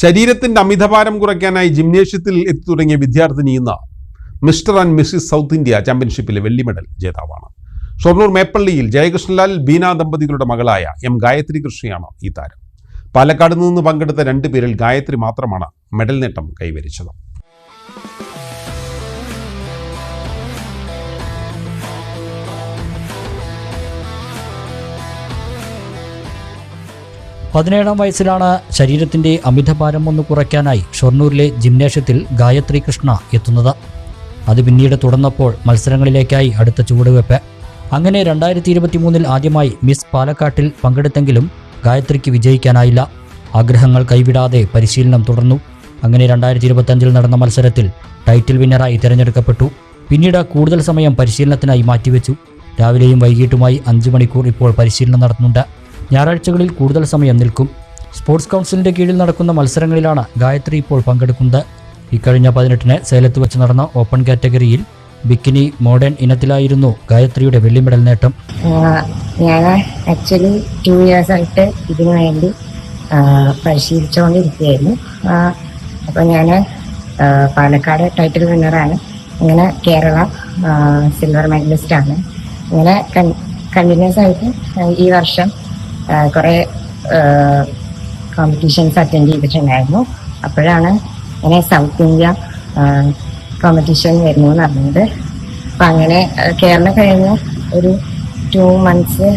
ശരീരത്തിന്റെ അമിതഭാരം കുറയ്ക്കാനായി ജിംനേഷ്യത്തിൽ എത്തി തുടങ്ങിയ വിദ്യാർത്ഥിനി ഇന്ന് Mr and Mrs South India ചാമ്പ്യൻഷിപ്പിലെ വെള്ളി മെഡൽ ജേതാവാണ്. ഷൊർണൂർ മേപ്പള്ളിയിൽ ജയകൃഷ്ണലാൽ ബീന ദമ്പതികളുടെ മകളായ എം ഗായത്രി കൃഷ്ണയാണ് ഈ താരം. പാലക്കാട് നിന്ന് പങ്കെടുത്ത രണ്ട് പേരിൽ ഗായത്രി മാത്രമാണ് മെഡൽ നേട്ടം കൈവരിച്ചത്. പതിനേഴാം വയസ്സിലാണ് ശരീരത്തിന്റെ അമിതഭാരം ഒന്ന് കുറയ്ക്കാനായി ഷൊർണൂരിലെ ജിംനേഷ്യത്തിൽ ഗായത്രി കൃഷ്ണ എത്തുന്നത്. അത് പിന്നീട് തുടർന്നപ്പോൾ മത്സരങ്ങളിലേക്കായി അടുത്ത ചുവടുവെപ്പ് അങ്ങനെ രണ്ടായിരത്തി ഇരുപത്തി മൂന്നിൽ ആദ്യമായി മിസ് പാലക്കാട്ടിൽ പങ്കെടുത്തെങ്കിലും ഗായത്രിക്ക് വിജയിക്കാനായില്ല. ആഗ്രഹങ്ങൾ കൈവിടാതെ പരിശീലനം തുടർന്നു. അങ്ങനെ രണ്ടായിരത്തി ഇരുപത്തഞ്ചിൽ നടന്ന മത്സരത്തിൽ ടൈറ്റിൽ വിന്നറായി തിരഞ്ഞെടുക്കപ്പെട്ടു. പിന്നീട് കൂടുതൽ സമയം പരിശീലനത്തിനായി മാറ്റിവെച്ചു. രാവിലെയും വൈകിട്ടുമായി അഞ്ച് മണിക്കൂർ ഇപ്പോൾ പരിശീലനം നടത്തുന്നുണ്ട്. ഞായറാഴ്ചകളിൽ കൂടുതൽ സമയം നിൽക്കും. സ്പോർട്സ് കൗൺസിലിന്റെ കീഴിൽ നടക്കുന്ന മത്സരങ്ങളിലാണ് ഗായത്രി ഇപ്പോൾ പങ്കെടുക്കുന്നത്. ഇക്കഴിഞ്ഞ പതിനെട്ടിന് സേലത്ത് വെച്ച് നടന്ന ഓപ്പൺ കാറ്റഗറിയിൽ ബിക്കിനി മോഡേൺ ഇനത്തിലായിരുന്നു ഗായത്രിയുടെ വെള്ളി മെഡൽ നേട്ടം. ഞാൻ ആക്ച്വലി ടു ഇയേഴ്സ് ആയിട്ട് ഇതിനു വേണ്ടി പരിശീലിച്ചുകൊണ്ടിരിക്കുകയായിരുന്നു. അപ്പോൾ ഞാൻ പാലക്കാട് ടൈറ്റിൽ വിന്നറാണ് അങ്ങനെ കേരള സിൽവർ മെഡലിസ്റ്റാണ് ആണ്. ഇങ്ങനെ കണ്ടിന്യൂസ് ആയിട്ട് ഈ വർഷം കുറേ കോമ്പറ്റീഷൻസ് അറ്റൻഡ് ചെയ്തിട്ടുണ്ടായിരുന്നു. അപ്പോഴാണ് ഇങ്ങനെ സൗത്ത് ഇന്ത്യ കോമ്പറ്റീഷൻ വരുന്നു എന്ന് അറിഞ്ഞത്. അപ്പം അങ്ങനെ കേരള കഴിഞ്ഞ് ഒരു ടു മന്ത്സ്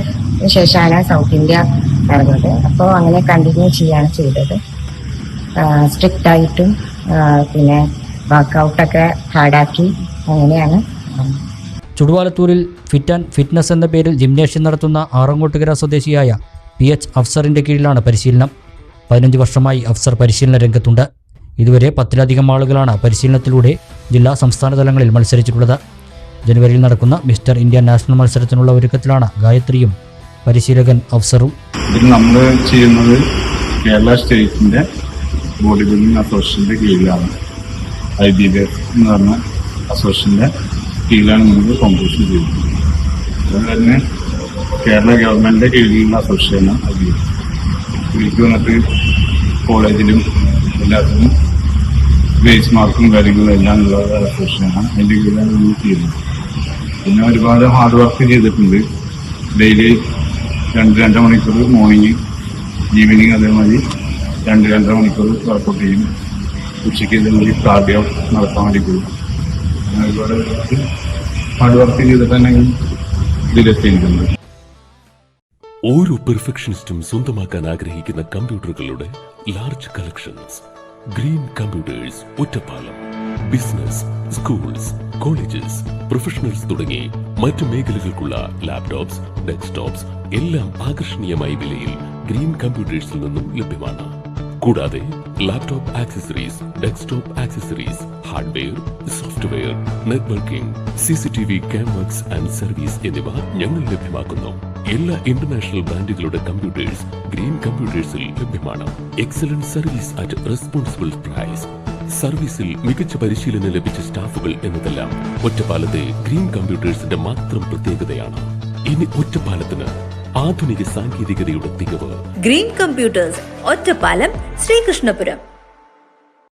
ശേഷമാണ് സൗത്ത് ഇന്ത്യ നടന്നത്. അപ്പോൾ അങ്ങനെ കണ്ടിന്യൂ ചെയ്യാണ് ചെയ്തത്. സ്ട്രിക്റ്റ് ആയിട്ടും പിന്നെ വർക്കൗട്ടൊക്കെ ഹാർഡാക്കി അങ്ങനെയാണ് ചുടുവാലത്തൂരിൽ ഫിറ്റ് ആൻഡ് ഫിറ്റ്നസ് എന്ന പേരിൽ ജിംനേഷ്യം നടത്തുന്ന ആറങ്ങോട്ടുകര സ്വദേശിയായ പി എച്ച് അഫ്സറിന്റെ കീഴിലാണ് പരിശീലനം. പതിനഞ്ച് വർഷമായി അഫ്സർ പരിശീലന രംഗത്തുണ്ട്. ഇതുവരെ പത്തിലധികം ആളുകളാണ് പരിശീലനത്തിലൂടെ ജില്ലാ സംസ്ഥാന തലങ്ങളിൽ മത്സരിച്ചിട്ടുള്ളത്. ജനുവരിയിൽ നടക്കുന്ന മിസ്റ്റർ ഇന്ത്യ നാഷണൽ മത്സരത്തിനുള്ള ഒരുക്കത്തിലാണ് ഗായത്രിയും പരിശീലകൻ അഫ്സറും. ഇതിൽ നമ്മൾ ചെയ്യുന്നത് കേരള സ്റ്റേറ്റിന്റെ ബോഡി ബിൽഡിംഗ് അസോസിയേഷന്റെ കീഴിലാണ്. ഐ ബി ബി എന്ന് പറഞ്ഞ അസോസിയേഷന്റെ കീഴിലാണ് നമ്മൾ കോമ്പറ്റീഷൻ ചെയ്യുന്നത് അതുപോലെ തന്നെ കേരള ഗവൺമെന്റിന്റെ കീഴിലുള്ള അസോസിയേഷനാണ് എഫ് ഇതിലേക്ക് വന്നിട്ട് കോളേജിലും എല്ലാത്തിനും ബേസ് മാർക്കും കാര്യങ്ങളും എല്ലാം ഉള്ള അസോസിയേഷനാണ് അതിന്റെ കീഴിലാണ് നമ്മൾ ചെയ്യുന്നത്. പിന്നെ ഒരുപാട് ഹാർഡ് വർക്ക് ചെയ്തിട്ടുണ്ട്. ഡെയിലി രണ്ട് രണ്ടര മണിക്കൂർ മോർണിംഗ് ഈവനിങ് അതേമാതിരി രണ്ട് രണ്ടര മണിക്കൂർ വർക്കൗട്ട് ചെയ്യും. ഉച്ചയ്ക്ക് ഇതേമാതിരി കാർഡിയോ നടത്താൻ വേണ്ടി പോകും. അങ്ങനെ ഒരുപാട് ഹാർഡ് വർക്ക് ചെയ്തിട്ട് ഇതിലെത്തിയിരിക്കുന്നത്. ഓരോ പെർഫെക്ഷനിസ്റ്റും സ്വന്തമാക്കാൻ ആഗ്രഹിക്കുന്ന കമ്പ്യൂട്ടറുകളുടെ large collections Green Computers Ottapalam business schools colleges professionals തുടങ്ങി മറ്റ് മേഖലകൾക്കുള്ള ലാപ്ടോപ്സ് ഡെസ്ക്ടോപ്സ് എല്ലാം ആകർഷണീയമായ വിലയിൽ ഗ്രീൻ കമ്പ്യൂട്ടേഴ്സിൽ നിന്നും ലഭ്യമാണ്. കൂടാതെ laptop accessories desktop accessories hardware software networking C C T V cameras and service എന്നിവ ഞങ്ങൾ ലഭ്യമാക്കുന്നു. എല്ലാ ഇന്റർനാഷണൽ ബ്രാൻഡുകളുടെ കമ്പ്യൂട്ടേഴ്സ് ഗ്രീൻ കമ്പ്യൂട്ടേഴ്സിൽ ലഭ്യമാണ്. Excellent service at responsible price സർവീസിൽ മികച്ച പരിശീലനം ലഭിച്ച സ്റ്റാഫുകൾ എന്നതെല്ലാം ഒറ്റപ്പാലത്തെ ഗ്രീൻ കമ്പ്യൂട്ടേഴ്സിന്റെ മാത്രം പ്രത്യേകതയാണ്. ഇനി ഒറ്റപ്പാലത്തിന് ആധുനിക സാങ്കേതികതയുടെ തികവ്. Green Computers Ottapalam Sreekrishnapuram.